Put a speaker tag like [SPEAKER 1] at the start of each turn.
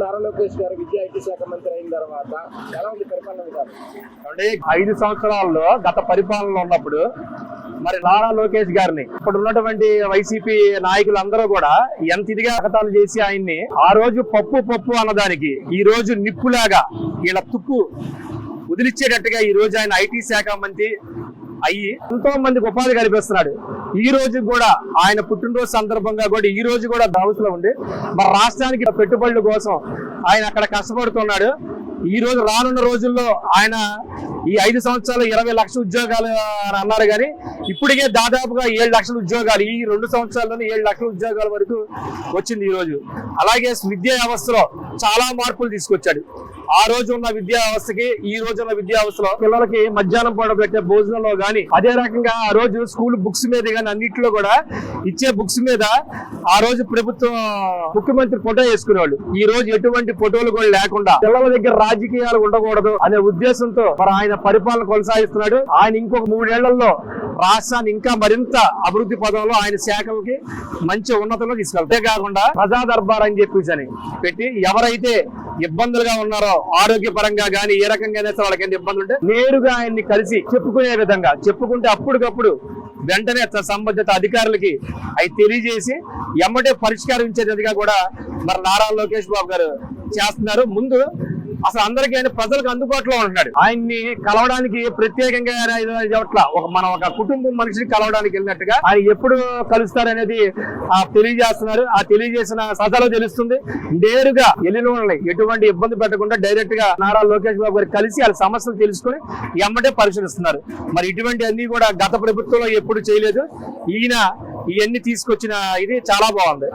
[SPEAKER 1] నారా లోకేష్ గారు విద్యా ఐటీ శాఖ మంత్రి అయిన తర్వాత ఎలా ఉంది పరిపాలన విధానం?
[SPEAKER 2] అంటే ఐదు సంవత్సరాల్లో గత పరిపాలనలో ఉన్నప్పుడు మరి నారా లోకేష్ గారిని ఇప్పుడు ఉన్నటువంటి వైసీపీ నాయకులందరూ కూడా ఎంత ఇదిగా అకతాలు చేసి ఆయన్ని ఆ రోజు పప్పు పప్పు అన్నదానికి ఈ రోజు నిప్పులాగా వీళ్ళ తుప్పు వదిలిచ్చేటట్టుగా ఈ రోజు ఆయన ఐటీ శాఖ మంత్రి అయ్యి ఎంతో మందికి ఉపాధి కల్పిస్తున్నాడు. ఈ రోజు కూడా ఆయన పుట్టినరోజు సందర్భంగా కూడా ఈ రోజు కూడా దావస్లో ఉండి మన రాష్ట్రానికి పెట్టుబడుల కోసం ఆయన అక్కడ కష్టపడుతున్నాడు. ఈ రోజు రానున్న రోజుల్లో ఆయన ఈ ఐదు సంవత్సరాలు ఇరవై లక్షల ఉద్యోగాలు అని అన్నారు కానీ ఇప్పటికే దాదాపుగా ఏడు లక్షల ఉద్యోగాలు ఈ రెండు సంవత్సరాల్లోనే ఏడు లక్షల ఉద్యోగాల వరకు వచ్చింది ఈ రోజు. అలాగే విద్యా వ్యవస్థలో చాలా మార్పులు తీసుకొచ్చాడు. ఆ రోజు ఉన్న విద్యా వ్యవస్థకి ఈ రోజు ఉన్న విద్యా వ్యవస్థలో పిల్లలకి మధ్యాహ్నం పూట పెట్టే భోజనంలో గాని అదే రకంగా ఆ రోజు స్కూల్ బుక్స్ మీద కానీ అన్నింటిలో కూడా ఇచ్చే బుక్స్ మీద ఆ రోజు ప్రభుత్వం ముఖ్యమంత్రి ఫోటో వేసుకునేవాళ్ళు. ఈ రోజు ఎటువంటి ఫోటోలు కూడా లేకుండా పిల్లల దగ్గర రాజకీయాలు ఉండకూడదు అనే ఉద్దేశంతో మరి ఆయన పరిపాలన కొనసాగిస్తున్నాడు. ఆయన ఇంకొక మూడేళ్ళలో రాష్ట్రాన్ని ఇంకా మరింత అభివృద్ధి పదంలో ఆయన శాఖలకి మంచి ఉన్నతంలో తీసుకెళ్తాయి కాకుండా ప్రజా దర్బార్ అని చెప్పేసి అని పెట్టి ఎవరైతే ఇబ్బందులుగా ఉన్నారో ఆరోగ్యపరంగా గానీ ఏ రకంగా సరే వాళ్ళకి ఎంత ఇబ్బందులు ఉంటే నేరుగా ఆయన్ని కలిసి చెప్పుకునే విధంగా చెప్పుకుంటే అప్పటికప్పుడు వెంటనే సంబంధిత అధికారులకి అవి తెలియజేసి ఎమ్మటే పరిష్కరించేదిగా కూడా మరి నారా లోకేష్ బాబు గారు చేస్తున్నారు. ముందు అసలు అందరికీ ఆయన ప్రజలకు అందుబాటులో ఉంటున్నాడు. ఆయన్ని కలవడానికి ప్రత్యేకంగా ఆయన ఒక మన ఒక కుటుంబం మనిషిని కలవడానికి వెళ్ళినట్టుగా ఆయన ఎప్పుడు కలుస్తారనేది ఆ తెలియజేస్తున్నారు. ఆ తెలియజేసిన సభలో తెలుస్తుంది. నేరుగా వెళ్ళిన వాళ్ళని ఎటువంటి ఇబ్బంది పెట్టకుండా డైరెక్ట్గా నారా లోకేష్ బాబు గారు కలిసి వాళ్ళ సమస్యలు తెలుసుకుని ఎమ్మటే పరిశీలిస్తున్నారు. మరి ఇటువంటి అన్ని కూడా గత ప్రభుత్వంలో ఎప్పుడు చేయలేదు. ఈయన ఇవన్నీ తీసుకొచ్చిన ఇది చాలా బాగుంది.